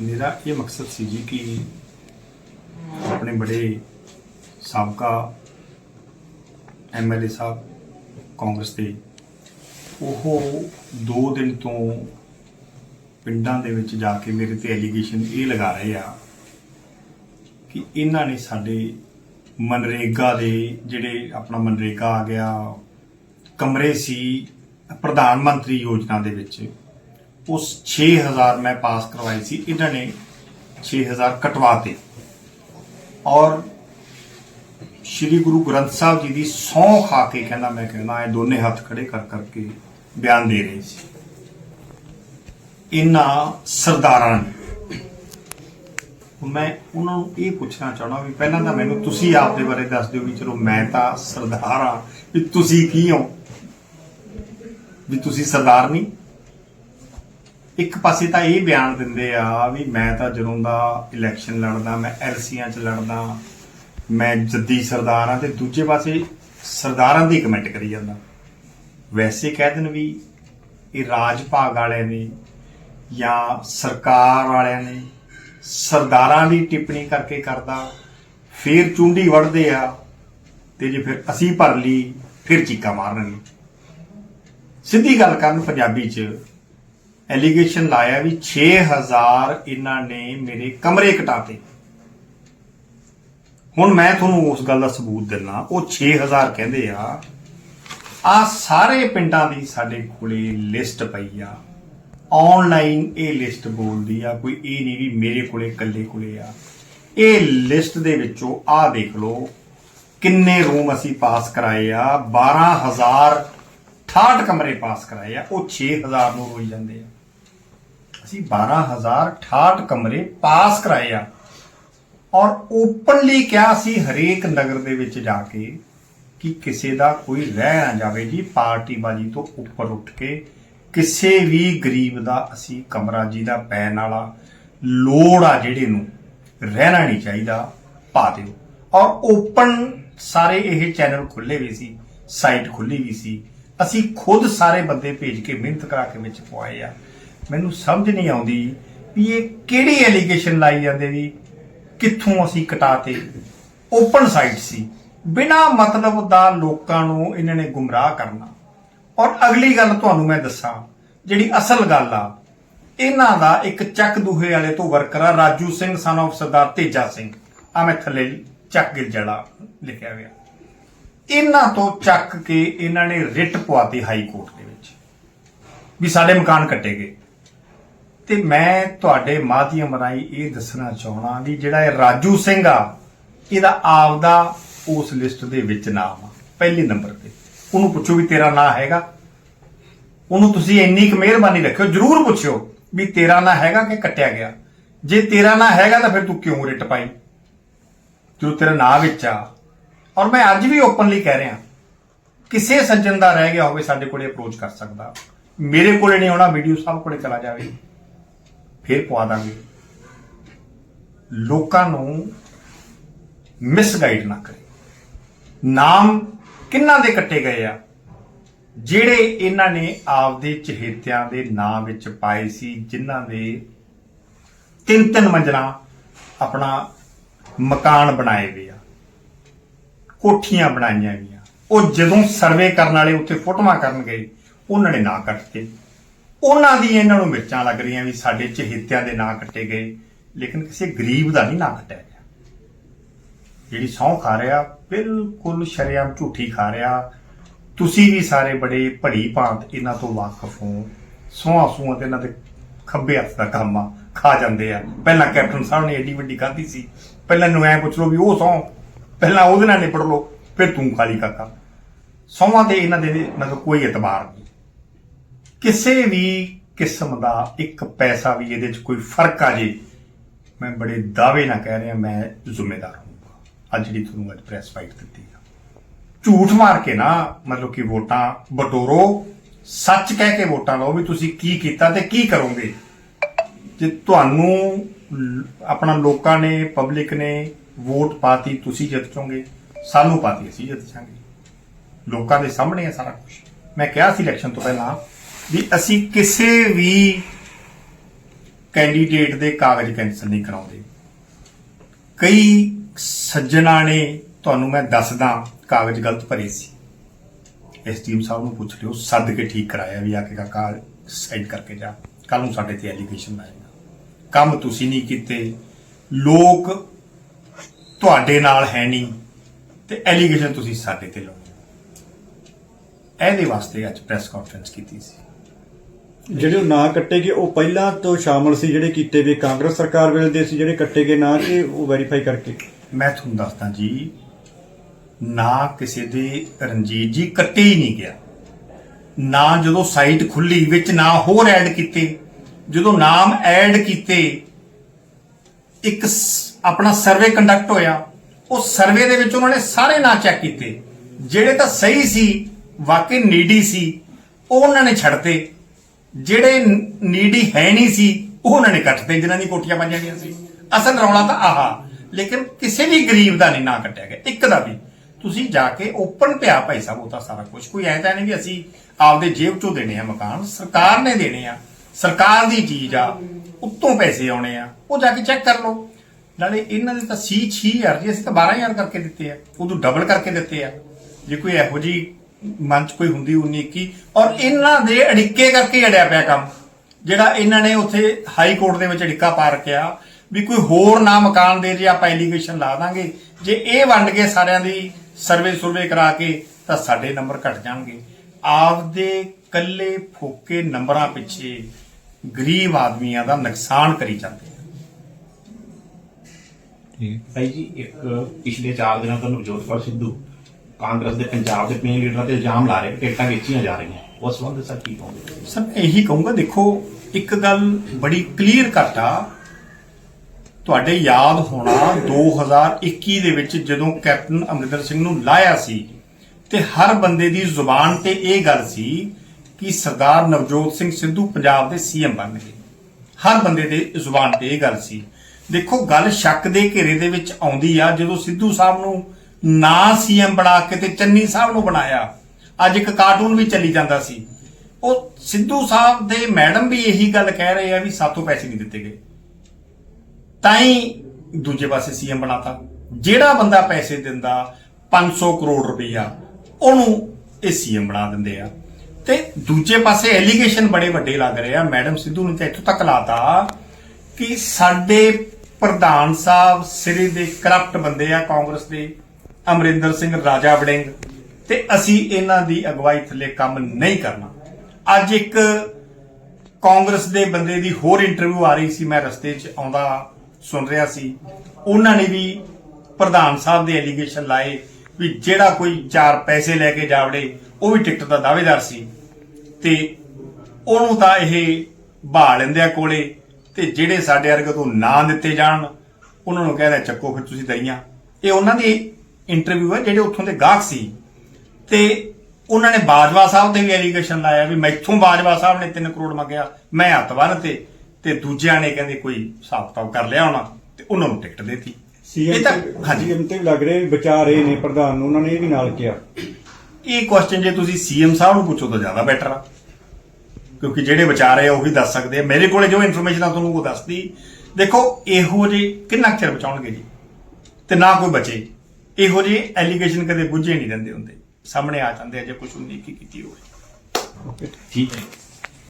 ਮੇਰਾ ਇਹ ਮਕਸਦ ਸੀ ਜੀ ਕਿ ਆਪਣੇ ਬੜੇ ਸਾਬਕਾ ਐਮਐਲਏ ਸਾਹਿਬ ਕਾਂਗਰਸ ਦੇ ਉਹ 2 ਦਿਨ ਤੋਂ ਪਿੰਡਾਂ ਦੇ ਵਿੱਚ ਜਾ ਕੇ ਮੇਰੇ ਤੇ ਐਲੀਗੇਸ਼ਨ ਇਹ ਲਗਾ ਰਹੇ ਆ ਕਿ ਇਹਨਾਂ ਨੇ ਸਾਡੇ ਮਨਰੇਗਾ ਦੇ ਜਿਹੜੇ ਆਪਣਾ ਮਨਰੇਗਾ ਆ ਗਿਆ, ਕਮਰੇ ਸੀ ਪ੍ਰਧਾਨ ਮੰਤਰੀ ਯੋਜਨਾ ਦੇ ਵਿੱਚ। ਉਸ 6000 ਮੈਂ ਪਾਸ ਕਰਵਾਈ ਸੀ, ਇਹਨਾਂ ਨੇ 6000 ਕਟਵਾਤੇ ਔਰ ਸ਼੍ਰੀ ਗੁਰੂ ਗ੍ਰੰਥ ਸਾਹਿਬ ਜੀ ਦੀ ਸੌਂ ਖਾ ਕੇ ਕਹਿੰਦਾ, ਮੈਂ ਕਹਿੰਦਾ, ਇਹ ਦੋਨੇ ਹੱਥ ਖੜੇ ਕਰ ਕਰਕੇ ਬਿਆਨ ਦੇ ਰਹੇ ਸੀ। ਇਹਨਾਂ ਸਰਦਾਰਾਂ ਨੇ। ਮੈਂ ਉਹਨਾਂ ਨੂੰ ਇਹ ਪੁੱਛਣਾ ਚਾਹਣਾ ਵੀ ਪਹਿਲਾਂ ਤਾਂ ਮੈਨੂੰ ਤੁਸੀਂ ਆਪ ਦੇ ਬਾਰੇ ਦੱਸ ਦਿਓ ਵੀ ਚਲੋ ਮੈਂ ਤਾਂ ਸਰਦਾਰ ਆ ਵੀ ਤੁਸੀਂ ਕੀ ਹੋ? ਵੀ ਤੁਸੀਂ ਸਰਦਾਰ ਨਹੀਂ? ਇੱਕ ਪਾਸੇ ਤਾਂ ਇਹ ਬਿਆਨ ਦਿੰਦੇ ਆ ਵੀ ਮੈਂ ਤਾਂ ਜਦੋਂ ਦਾ ਇਲੈਕਸ਼ਨ ਲੜਦਾ, ਮੈਂ ਐਲਸੀਆਂ 'ਚ ਲੜਦਾ, ਮੈਂ ਜੱਦੀ ਸਰਦਾਰ ਆ ਤੇ ਦੂਜੇ ਪਾਸੇ ਸਰਦਾਰਾਂ ਦੀ ਕਮੈਂਟ ਕਰੀ ਜਾਂਦਾ। ਵੈਸੇ ਕਹਿ ਦੇਣ ਵੀ ਇਹ ਰਾਜ ਭਾਗ ਵਾਲਿਆਂ ਨੇ ਜਾਂ ਸਰਕਾਰ ਵਾਲਿਆਂ ਨੇ ਸਰਦਾਰਾਂ ਦੀ ਟਿੱਪਣੀ ਕਰਕੇ ਕਰਦਾ, ਫੇਰ ਚੁੰਡੀ ਵੜਦੇ ਆ ਤੇ ਜੇ ਫਿਰ ਅਸੀਂ ਭਰ ਲਈ, ਫਿਰ ਚੀਕਾ ਮਾਰਨਗੇ ਸਿੱਧੀ ਗੱਲ ਕਰਨ ਪੰਜਾਬੀ 'ਚ ਐਲੀਗੇਸ਼ਨ ਲਾਇਆ ਵੀ 6000 ਇਹਨਾਂ ਨੇ ਮੇਰੇ ਕਮਰੇ ਕਟਾਤੇ। ਹੁਣ ਮੈਂ ਤੁਹਾਨੂੰ ਉਸ ਗੱਲ ਦਾ ਸਬੂਤ ਦਿੰਨਾ, ਉਹ 6000 ਕਹਿੰਦੇ ਆ ਆ ਸਾਰੇ ਪਿੰਡਾਂ ਦੀ ਸਾਡੇ ਕੋਲੇ ਲਿਸਟ ਪਈ ਆ। ਆਨਲਾਈਨ ਇਹ ਲਿਸਟ ਬੋਲਦੀ ਆ, ਕੋਈ ਇਹ ਨਹੀਂ ਵੀ ਮੇਰੇ ਕੋਲੇ, ਇਕੱਲੇ ਕੋਲੇ ਆ। ਇਹ ਲਿਸਟ ਦੇ ਵਿੱਚੋਂ ਆ ਦੇਖ ਲਓ, ਕਿੰਨੇ ਰੂਮ ਅਸੀਂ ਪਾਸ ਕਰਾਏ ਆ 12000 68 ਕਮਰੇ ਪਾਸ ਕਰਾਏ ਆ, ਉਹ 6000 ਨੂੰ ਰੋਈ ਜਾਂਦੇ ਆ। ਅਸੀਂ 12068 ਕਮਰੇ ਪਾਸ ਕਰਾਏ ਆ। ਔਰ ਓਪਨਲੀ ਕਿਹਾ ਸੀ ਹਰੇਕ ਨਗਰ ਦੇ ਵਿੱਚ ਜਾ ਕੇ ਕਿ ਕਿਸੇ ਦਾ ਕੋਈ ਰਹਿ ਨਾ ਜਾਵੇ ਜੀ ਪਾਰਟੀਬਾਜੀ ਤੋਂ ਉੱਪਰ ਉੱਠ ਕੇ ਕਿਸੇ ਵੀ ਗਰੀਬ ਦਾ ਅਸੀਂ ਕਮਰਾ ਜੀ ਦਾ ਪੈਣ ਵਾਲਾ ਲੋੜ ਆ ਜਿਹੜੇ ਨੂੰ ਰਹਿਣਾ ਨਹੀਂ ਚਾਹੀਦਾ, ਪਾ ਦਿਓ। ਔਰ ਓਪਨ ਸਾਰੇ ਇਹ ਚੈਨਲ ਖੁੱਲੇ ਵੀ ਸੀ ਸਾਈਟ ਖੁੱਲੀ ਵੀ ਸੀ। ਅਸੀਂ ਖੁਦ ਸਾਰੇ ਬੰਦੇ ਭੇਜ ਕੇ ਮਿਹਨਤ ਕਰਾ ਕੇ ਵਿੱਚ ਪਵਾਏ ਆ। ਮੈਨੂੰ ਸਮਝ ਨਹੀਂ ਆਉਂਦੀ ਵੀ ਇਹ ਕਿਹੜੀ ਐਲੀਗੇਸ਼ਨ ਲਾਈ ਜਾਂਦੇ ਵੀ ਕਿੱਥੋਂ ਅਸੀਂ ਕਟਾਤੇ। ਓਪਨ ਸਾਈਟ ਸੀ। ਬਿਨਾ ਮਤਲਬ ਦਾ ਲੋਕਾਂ ਨੂੰ ਇਹਨਾਂ ਨੇ ਗੁੰਮਰਾਹ ਕਰਨਾ। ਔਰ ਅਗਲੀ ਗੱਲ ਤੁਹਾਨੂੰ ਮੈਂ ਦੱਸਾਂ, ਜਿਹੜੀ ਅਸਲ ਗੱਲ ਆ, ਇਹਨਾਂ ਦਾ ਇੱਕ ਚੱਕ ਦੂਹੇ ਵਾਲੇ ਤੋਂ ਵਰਕਰ ਆ, ਰਾਜੂ ਸਿੰਘ ਸਨ of ਸਰਦਾਰ ਤੇਜਾ ਸਿੰਘ। ਆ ਮੈਂ ਥੱਲੇ ਚੱਕ ਗਿਲਜੜਾ ਲਿਖਿਆ ਹੋਇਆ। ਇਹਨਾਂ ਤੋਂ ਚੱਕ ਕੇ ਇਹਨਾਂ ਨੇ ਰਿਟ ਪਵਾਤੀ ਹਾਈ ਕੋਰਟ ਦੇ ਵਿੱਚ ਵੀ ਸਾਡੇ ਮਕਾਨ ਕੱਟੇ ਗਏ। ਤੇ ਮੈਂ ਤੁਹਾਡੇ ਮਾਧਿਅਮ ਰਾਹੀਂ ਇਹ ਦੱਸਣਾ ਚਾਹਣਾ ਵੀ ਜਿਹੜਾ ਇਹ ਰਾਜੂ ਸਿੰਘ ਆ, ਇਹਦਾ ਆਪਦਾ ਉਸ ਲਿਸਟ ਦੇ ਵਿੱਚ ਨਾਮ ਆ, ਪਹਿਲੇ ਨੰਬਰ ਤੇ। ਉਹਨੂੰ ਪੁੱਛੋ ਵੀ ਤੇਰਾ ਨਾਂ ਹੈਗਾ। ਉਹਨੂੰ ਤੁਸੀਂ ਇੰਨੀ ਕੁ ਮਿਹਰਬਾਨੀ ਰੱਖਿਓ, ਜਰੂਰ ਪੁੱਛਿਓ ਵੀ ਤੇਰਾ ਨਾਂ ਹੈਗਾ ਕਿ ਕੱਟਿਆ ਗਿਆ। ਜੇ ਤੇਰਾ ਨਾਂ ਹੈਗਾ ਤਾਂ ਫਿਰ ਤੂੰ ਕਿਉਂ ਰਿਟ ਪਾਈ? ਜਦੋਂ ਤੇਰਾ ਨਾਂ ਵਿੱਚ ਆ ਔਰ ਮੈਂ ਅੱਜ ਵੀ ਓਪਨਲੀ ਕਹਿ ਰਿਹਾ, ਕਿਸੇ ਸੱਜਣ ਦਾ ਰਹਿ ਗਿਆ ਹੋਵੇ, ਸਾਡੇ ਕੋਲੇ ਅਪਰੋਚ ਕਰ ਸਕਦਾ। ਮੇਰੇ ਕੋਲੇ ਨਹੀਂ ਆਉਣਾ, ਵੀਡੀਓ ਸਾਹਿਬ ਕੋਲੇ ਚਲਾ ਜਾਵੇ। ਫਿਰ ਪਵਾ ਦਾਂਗੇ। ਲੋਕਾਂ ਨੂੰ ਮਿਸਗਾਈਡ ਨਾ ਕਰੇ। ਨਾਮ ਕਿੰਨਾਂ ਦੇ ਕੱਟੇ ਗਏ ਆ? ਜਿਹੜੇ ਇਹਨਾਂ ਨੇ ਆਪਦੇ ਚਹੇਤਿਆਂ ਦੇ ਨਾਂ ਵਿੱਚ ਪਾਏ ਸੀ, ਜਿਨ੍ਹਾਂ ਦੇ ਤਿੰਨ ਤਿੰਨ ਮੰਜ਼ਲਾਂ ਆਪਣਾ ਮਕਾਨ ਬਣਾਏ ਹੋਏ ਆ। ਕੋਠੀਆਂ ਬਣਾਈਆਂ ਗਈਆਂ। ਉਹ ਜਦੋਂ ਸਰਵੇ ਕਰਨ ਵਾਲੇ ਉੱਥੇ ਫੋਟੋਆਂ ਕਰਨ ਗਏ, ਉਹਨਾਂ ਨੇ ਨਾਂ ਕੱਟਤੇ। ਉਹਨਾਂ ਦੀ ਇਹਨਾਂ ਨੂੰ ਮਿਰਚਾਂ ਲੱਗ ਰਹੀਆਂ ਵੀ ਸਾਡੇ ਚਹੇਤਿਆਂ ਦੇ ਨਾਂ ਕੱਟੇ ਗਏ, ਲੇਕਿਨ ਕਿਸੇ ਗਰੀਬ ਦਾ ਨਹੀਂ ਨਾਂ ਕੱਟਿਆ ਗਿਆ। ਜਿਹੜੀ ਸਹੁੰ ਖਾ ਰਿਹਾ, ਬਿਲਕੁਲ ਸ਼ਰੇਆਮ ਝੂਠੀ ਖਾ ਰਿਹਾ। ਤੁਸੀਂ ਵੀ ਸਾਰੇ ਬੜੇ ਭੜੀ ਭਾਂਤ ਇਹਨਾਂ ਤੋਂ ਵਾਕਿਫ ਹੋ। ਸੌਹਾਂ ਸੂਹਾਂ ਤੇ ਇਹਨਾਂ ਦੇ ਖੱਬੇ ਹੱਥ ਦਾ ਕੰਮ ਆ ਖਾ ਜਾਂਦੇ ਆ। ਪਹਿਲਾਂ ਕੈਪਟਨ ਸਾਹਿਬ ਨੇ ਏਡੀ ਵੱਡੀ ਖਾਧੀ ਸੀ। ਪਹਿਲਾਂ ਨੂੰ ਐ ਪੁੱਛ ਲਓ ਵੀ ਉਹ ਸੌਂ। ਪਹਿਲਾਂ ਉਹਦੇ ਨਾਲ ਨਿਪੜ ਲਓ, ਫਿਰ ਤੂੰ ਖਾਲੀ ਕਾਕਾ ਸੌਹਾਂ ਤੇ ਇਹਨਾਂ ਦੇ ਮਤਲਬ ਕੋਈ ਇਤਬਾਰ ਨਹੀਂ। ਕਿਸੇ ਵੀ ਕਿਸਮ ਦਾ ਇੱਕ ਪੈਸਾ ਵੀ ਇਹਦੇ 'ਚ ਕੋਈ ਫ਼ਰਕ ਆ ਜੇ, ਮੈਂ ਬੜੇ ਦਾਅਵੇ ਨਾਲ ਕਹਿ ਰਿਹਾ, ਮੈਂ ਜ਼ਿੰਮੇਦਾਰ ਹੋਊਗਾ। ਅੱਜ ਜਿਹੜੀ ਤੁਹਾਨੂੰ ਅੱਜ ਪ੍ਰੈਸ ਫਾਈਟ ਦਿੱਤੀ ਆ। ਝੂਠ ਮਾਰ ਕੇ ਨਾ, ਮਤਲਬ ਕਿ ਵੋਟਾਂ ਬਟੋਰੋ, ਸੱਚ ਕਹਿ ਕੇ ਵੋਟਾਂ ਲਓ ਵੀ ਤੁਸੀਂ ਕੀ ਕੀਤਾ ਤੇ ਕੀ ਕਰੋਗੇ। ਜੇ ਤੁਹਾਨੂੰ ਆਪਣਾ ਲੋਕਾਂ ਨੇ ਪਬਲਿਕ ਨੇ ਵੋਟ ਪਾਤੀ ਤੁਸੀਂ ਜਿੱਤ ਚੋਗੇ ਸਾਨੂੰ ਪਾਤੀ ਅਸੀਂ ਜਿੱਤ ਜਾਾਂਗੇ। ਲੋਕਾਂ ਦੇ ਸਾਹਮਣੇ ਹੈ ਸਾਰਾ ਕੁਝ ਮੈਂ ਕਿਹਾ ਸੀ ਇਲੈਕਸ਼ਨ ਤੋਂ ਪਹਿਲਾਂ ਵੀ ਅਸੀਂ ਕਿਸੇ ਵੀ ਕੈਂਡੀਡੇਟ ਦੇ ਕਾਗਜ਼ ਕੈਂਸਲ ਨਹੀਂ ਕਰਾਉਂਦੇ। ਕਈ ਸੱਜਣਾ ਨੇ ਤੁਹਾਨੂੰ ਮੈਂ ਦੱਸਦਾ ਕਾਗਜ਼ ਗਲਤ ਭਰੇ ਸੀ। ਐਸਟੀਐਮ ਸਾਹਿਬ ਨੂੰ ਪੁੱਛ ਲਿਓ, ਸੱਦ ਕੇ ਠੀਕ ਕਰਾਇਆ ਵੀ ਆ ਕੇ ਕਾਕਾ ਸਾਈਡ ਕਰਕੇ ਜਾ। ਕੱਲ ਨੂੰ ਸਾਡੇ ਤੇ ਐਲੀਗੇਸ਼ਨ ਆਏਗਾ ਕੰਮ ਤੁਸੀਂ ਨਹੀਂ ਕੀਤੇ। ਲੋਕ ਤੁਹਾਡੇ ਨਾਲ ਹੈ ਨਹੀਂ ਤੇ ਐਲੀਗੇਸ਼ਨ ਤੁਸੀਂ ਸਾਡੇ ਤੇ ਲਾਉਣੀ ਇਹਦੇ ਵਾਸਤੇ ਅੱਜ ਪ੍ਰੈਸ ਕਾਨਫਰੰਸ ਕੀਤੀ ਸੀ। ਜਿਹੜੇ ਉਹ ਨਾਂ ਕੱਟੇ ਗਏ ਉਹ ਪਹਿਲਾਂ ਤੋਂ ਸ਼ਾਮਲ ਸੀ ਜਿਹੜੇ ਕੀਤੇ ਵੀ ਕਾਂਗਰਸ ਸਰਕਾਰ ਵੇਲੇ ਦੇ ਸੀ ਜਿਹੜੇ ਕੱਟੇ ਗਏ ਨਾਂ ਇਹ ਉਹ ਵੈਰੀਫਾਈ ਕਰਕੇ। ਮੈਂ ਤੁਹਾਨੂੰ ਦੱਸਦਾ ਜੀ ਨਾ ਕਿਸੇ ਦੇ ਰਣਜੀਤ ਜੀ ਕੱਟੇ ਹੀ ਨਹੀਂ ਗਿਆ। ਨਾ ਜਦੋਂ ਸਾਈਟ ਖੁੱਲੀ ਵਿੱਚ ਨਾ ਹੋਰ ਐਡ ਕੀਤੇ। ਜਦੋਂ ਨਾਮ ਐਡ ਕੀਤੇ ਇੱਕ ਆਪਣਾ ਸਰਵੇ ਕੰਡਕਟ ਹੋਇਆ, ਉਹ ਸਰਵੇ ਦੇ ਵਿੱਚ ਉਹਨਾਂ ਨੇ ਸਾਰੇ ਨਾਂ ਚੈੱਕ ਕੀਤੇ। ਜਿਹੜੇ ਤਾਂ ਸਹੀ ਸੀ, ਵਾਕਈ ਨੀਡੀ ਸੀ, ਉਹ ਉਹਨਾਂ ਨੇ ਛੱਡਤੇ। ਜਿਹੜੇ ਨੀਡੀ ਹੈ ਨਹੀਂ ਸੀ, ਉਹ ਉਹਨਾਂ ਨੇ ਕੱਟਦੇ ਜਿਨ੍ਹਾਂ ਦੀ ਕੋਠੀਆਂ ਪਾਈਆਂ ਗਈਆਂ ਸੀ। ਅਸਲ ਰੌਲਾ ਤਾਂ ਆਹਾ, ਲੇਕਿਨ ਕਿਸੇ ਵੀ ਗਰੀਬ ਦਾ ਨਹੀਂ ਨਾਂ ਕੱਟਿਆ ਗਿਆ, ਇੱਕ ਦਾ ਵੀ। ਤੁਸੀਂ ਜਾ ਕੇ ਓਪਨ ਪਿਆ ਭਾਈ ਸਾਹਿਬ, ਉਹ ਤਾਂ ਸਾਰਾ ਕੁਝ ਕੋਈ ਐ ਤਾਂ ਨਹੀਂ ਵੀ ਅਸੀਂ ਆਪਦੇ ਜੇਬ ਚੋਂ ਦੇਣੇ ਆ ਮਕਾਨ, ਸਰਕਾਰ ਨੇ ਦੇਣੇ ਆ। ਸਰਕਾਰ ਦੀ ਚੀਜ਼ ਆ, ਉੱਤੋਂ ਪੈਸੇ ਆਉਣੇ ਆ, ਉਹ ਜਾ ਕੇ ਚੈੱਕ ਕਰ ਲਓ। ਨਾਲੇ ਇਹਨਾਂ ਦੇ ਤਾਂ ਸੀ 6000 ਜੀ ਅਸੀਂ ਤਾਂ 12000 ਕਰਕੇ ਦਿੱਤੇ ਆ। ਉਦੋਂ ਡਬਲ ਕਰਕੇ ਦਿੱਤੇ ਆ। ਜੇ ਕੋਈ ਇਹੋ ਜੀ ਮਨ ਚ ਕੋਈ ਹੁੰਦੀ 19 21 ਔਰ ਇਹਨਾਂ ਦੇ ਅੜਿੱਕੇ ਕਰਕੇ ਅੜਿਆ ਪਿਆ ਕੰਮ, ਜਿਹੜਾ ਇਹਨਾਂ ਨੇ ਉੱਥੇ ਹਾਈ ਕੋਰਟ ਦੇ ਵਿੱਚ ਅੜਿੱਕਾ ਪਾ ਰੱਖਿਆ, ਵੀ ਕੋਈ ਹੋਰ ਨਾ ਮਕਾਨ ਦੇ ਜੇ ਆਪਾਂ ਐਲੀਗੇਸ਼ਨ ਲਾ ਦਾਂਗੇ, ਜੇ ਇਹ ਵੰਡ ਕੇ ਸਾਰਿਆਂ ਦੀ ਸਰਵੇ ਸੁਰਵੇ ਕਰਾ ਕੇ, ਤਾਂ ਸਾਡੇ ਨੰਬਰ ਘਟ ਜਾਣਗੇ। ਆਪਦੇ ਕੱਲੇ ਫੋਕੇ ਨੰਬਰਾਂ ਪਿੱਛੇ ਗਰੀਬ ਆਦਮੀਆਂ ਦਾ ਨੁਕਸਾਨ ਕਰੀ ਜਾਂਦੇ ਭਾਈ ਜੀ, ਇੱਕ ਪਿਛਲੇ 4 ਦਿਨਾਂ ਤੋਂ ਨਵਜੋਤ ਕੌਰ ਸਿੱਧੂ ਕਾਂਗਰਸ ਦੇ ਪੰਜਾਬ ਦੇ ਮੇਨ ਲੀਡਰਾਂ ਤੇ ਇਲਜ਼ਾਮ ਲਾ ਰਹੇ ਕਿ ਟਿਕਟਾਂ ਵੇਚੀਆਂ ਜਾ ਰਹੀਆਂ। ਉਸ ਸੰਬੰਧ ਸਰ ਕੀ ਕਹੋਗੇ? ਸਰ, ਮੈਂ ਇਹੀ ਕਹੂੰਗਾ, ਦੇਖੋ, ਇੱਕ ਗੱਲ ਬੜੀ ਕਲੀਅਰ ਕੱਟ ਆ। ਤੁਹਾਡੇ ਯਾਦ ਹੋਣਾ 2021 ਦੇ ਵਿੱਚ ਜਦੋਂ ਕੈਪਟਨ ਅਮਰਿੰਦਰ ਸਿੰਘ ਨੂੰ ਲਾਇਆ ਸੀ ਤੇ ਹਰ ਬੰਦੇ ਦੀ ਜ਼ੁਬਾਨ ਤੇ ਇਹ ਗੱਲ ਸੀ ਕਿ ਸਰਦਾਰ ਨਵਜੋਤ ਸਿੰਘ ਸਿੱਧੂ ਪੰਜਾਬ ਦੇ ਸੀਐਮ ਬਣਨਗੇ ਹਰ ਬੰਦੇ ਦੇ ਜ਼ੁਬਾਨ ਤੇ ਇਹ ਗੱਲ ਸੀ। ਦੇਖੋ, ਗੱਲ ਸ਼ੱਕ ਦੇ ਘੇਰੇ ਦੇ ਵਿੱਚ ਆਉਂਦੀ ਆ, ਜਦੋਂ ਸਿੱਧੂ ਸਾਹਿਬ ਨੂੰ ਨਾ ਸੀਐਮ ਬਣਾ ਕੇ ਤੇ ਚੰਨੀ ਸਾਹਿਬ ਨੂੰ ਬਣਾਇਆ, ਅੱਜ ਇੱਕ ਕਾਰਟੂਨ ਵੀ ਚੱਲੀ ਜਾਂਦਾ ਸੀ। ਉਹ ਸਿੱਧੂ ਸਾਹਿਬ ਦੇ ਮੈਡਮ ਵੀ ਇਹੀ ਗੱਲ ਕਹਿ ਰਹੇ ਆ ਵੀ ਸਾਤੋਂ ਪੈਸੇ ਨਹੀਂ ਦਿੱਤੇ ਗਏ। ਤਾਂ ਹੀ ਦੂਜੇ ਪਾਸੇ ਸੀਐਮ ਬਣਾਤਾ। ਜਿਹੜਾ ਬੰਦਾ ਪੈਸੇ ਦਿੰਦਾ 500 ਕਰੋੜ ਰੁਪਈਆ, ਉਹਨੂੰ ਇਹ ਸੀਐਮ ਬਣਾ ਦਿੰਦੇ ਆ। ਤੇ ਦੂਜੇ ਪਾਸੇ ਐਲੀਗੇਸ਼ਨ ਬੜੇ ਵੱਡੇ ਲੱਗ ਰਹੇ ਆ। ਮੈਡਮ ਸਿੱਧੂ ਨੇ ਤਾਂ ਇੱਥੋਂ ਤੱਕ ਲਾਤਾ ਕਿ ਸਾਡੇ ਪ੍ਰਧਾਨ ਸਾਹਿਬ, ਸਿਰੇ ਦੇ ਕਰਪਟ ਬੰਦੇ ਆ ਕਾਂਗਰਸ ਦੇ, ਅਮਰਿੰਦਰ ਸਿੰਘ ਰਾਜਾ ਵੜਿੰਗ, ਤੇ ਅਸੀਂ ਇਹਨਾਂ ਦੀ ਅਗਵਾਈ ਥੱਲੇ ਕੰਮ ਨਹੀਂ ਕਰਨਾ। ਅੱਜ ਇੱਕ ਕਾਂਗਰਸ ਦੇ ਬੰਦੇ ਦੀ ਹੋਰ ਇੰਟਰਵਿਊ ਆ ਰਹੀ ਸੀ, ਮੈਂ ਰਸਤੇ 'ਚ ਆਉਂਦਾ ਸੁਣ ਰਿਹਾ ਸੀ। ਉਹਨਾਂ ਨੇ ਵੀ ਪ੍ਰਧਾਨ ਸਾਹਿਬ ਦੇ ਐਲੀਗੇਸ਼ਨ ਲਾਏ ਵੀ ਜਿਹੜਾ ਕੋਈ ਚਾਰ ਪੈਸੇ ਲੈ ਕੇ ਜਾਵੜੇ, ਉਹ ਵੀ ਟਿਕਟ ਦਾ ਦਾਅਵੇਦਾਰ ਸੀ। ਤੇ ਉਹਨੂੰ ਤਾਂ ਇਹ ਬਹਾ ਲੈਂਦੇ ਆ ਕੋਲੇ ਤੇ ਜਿਹੜੇ ਸਾਡੇ ਵਰਗੇ ਤੋਂ ਨਾਂ ਦਿੱਤੇ ਜਾਣ ਉਹਨਾਂ ਨੂੰ ਕਹਿੰਦਾ ਚੱਕੋ ਫਿਰ ਤੁਸੀਂ ਦਈਆਂ। ਇਹ ਉਹਨਾਂ ਦੀ ਇੰਟਰਵਿਊ ਹੈ ਜਿਹੜੇ ਉੱਥੋਂ ਦੇ ਗਾਹਕ ਸੀ। ਤੇ ਉਹਨਾਂ ਨੇ ਬਾਜਵਾ ਸਾਹਿਬ ਤੇ ਵੀ ਐਲੀਗੇਸ਼ਨ ਲਾਇਆ ਵੀ ਮੈਥੋਂ ਬਾਜਵਾ ਸਾਹਿਬ ਨੇ 3 ਕਰੋੜ ਮੰਗਿਆ ਮੈਂ ਹੱਥ ਬੰਨ ਤੇ ਤੇ ਦੂਜਿਆਂ ਨੇ ਕਹਿੰਦੇ ਕੋਈ ਹਿਸਾਬ ਕਿਤਾਬ ਕਰ ਲਿਆ ਹੋਣਾ ਤੇ ਉਹਨਾਂ ਨੂੰ ਟਿਕਟ ਦੇਤੀ। ਸੀਐਮ ਇਹ ਤਾਂ ਤੇ ਹਾਂਜੀ। ਸੀਐਮ ਤੇ ਵੀ ਲੱਗ ਰਿਹਾ ਵੀ ਬਚਾ ਰਹੇ ਨੇ ਪ੍ਰਧਾਨ ਨੂੰ ਉਹਨਾਂ ਨੇ ਇਹ ਵੀ ਨਾਲ ਕਿਹਾ। ਇਹ ਕੁਐਸਚਨ ਜੇ ਤੁਸੀਂ ਸੀਐਮ ਸਾਹਿਬ ਨੂੰ ਪੁੱਛੋ ਤਾਂ ਜ਼ਿਆਦਾ ਬੈਟਰ ਆ। ਕਿਉਂਕਿ ਜਿਹੜੇ ਵਿਚਾਰੇ ਆ ਉਹ ਵੀ ਦੱਸ ਸਕਦੇ ਆ। ਮੇਰੇ ਕੋਲੇ ਜੋ ਇਨਫੋਰਮੇਸ਼ਨ ਆ ਤੁਹਾਨੂੰ ਉਹ ਦੱਸਦੀ। ਦੇਖੋ, ਇਹੋ ਜਿਹੇ ਕਿੰਨਾ ਕੁ ਚਿਰ ਬਚਾਉਣਗੇ ਜੀ? ਤੇ ਨਾ ਕੋਈ ਬਚੇ। ਇਹੋ ਜਿਹੇ ਐਲੀਗੇਸ਼ਨ ਕਦੇ ਬੁੱਝੇ ਨਹੀਂ ਰਹਿੰਦੇ ਹੁੰਦੇ। ਸਾਹਮਣੇ ਆ ਜਾਂਦੇ ਆ ਜੇ ਕੁਝ ਉਨੀ ਕੀ ਕੀਤੀ ਹੋਵੇ। ਠੀਕ ਹੈ।